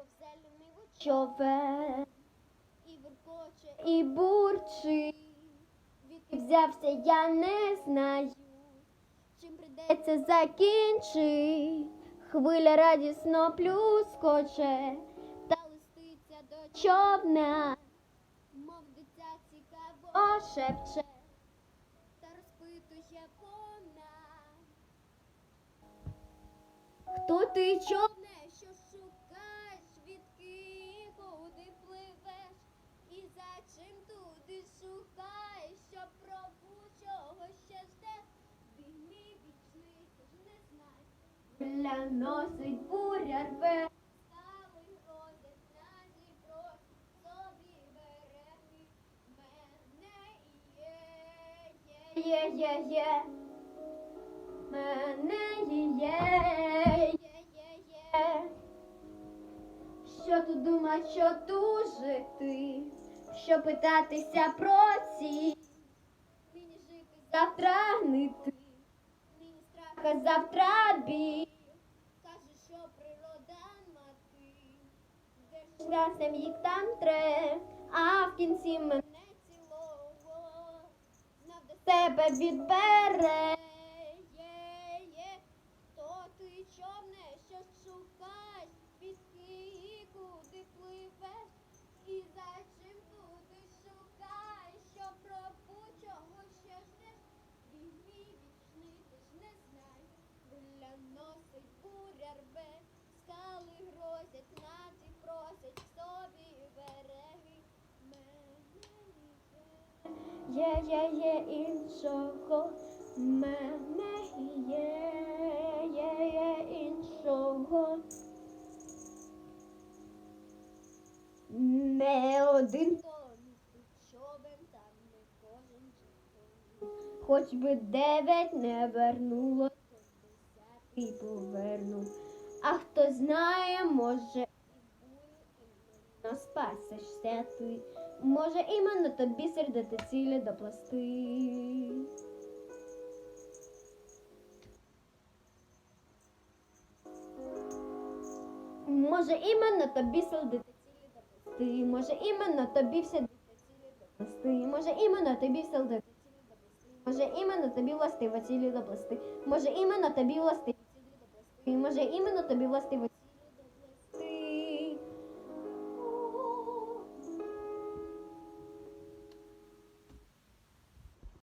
повзельний човен і буркоче, і бурчить. від Взявся, я не знаю, чим прийдеться це закінчить. Хвиля радісно плюскоче, та листиться до човна мов дитя цікаво ошепче. та розпитує повна. Хто ти човна? Чого ще ждеш, Біг мій вічний, ти ж не знай, Ля носить буря рве. стали грозять на Дніпро, собі береги мене є, є, Є. Мене є, є, є. Що тут думать, що тужити, що питатися про ці, завтра гнити, нині страх а завтра бій. каже, що природа мати, де Часом їх там тре, а в кінці мене цілого, знав до себе відбере. Наді просять, собі береги мене є. Є, є, іншого, мене є, є, є іншого. Не один, хоч би дев'ять не вернуло, і повернув. А хто знає, може, спасешся ти. Може, іменно тобі сердити цілі допласти. Може, іменно тобі сердити цілі до Ти може іменно тобі все до доплести, може іменно тобі до може іменно тобі властиво цілі доплести, може іменно тобі властиво, до може іменно тобі властиво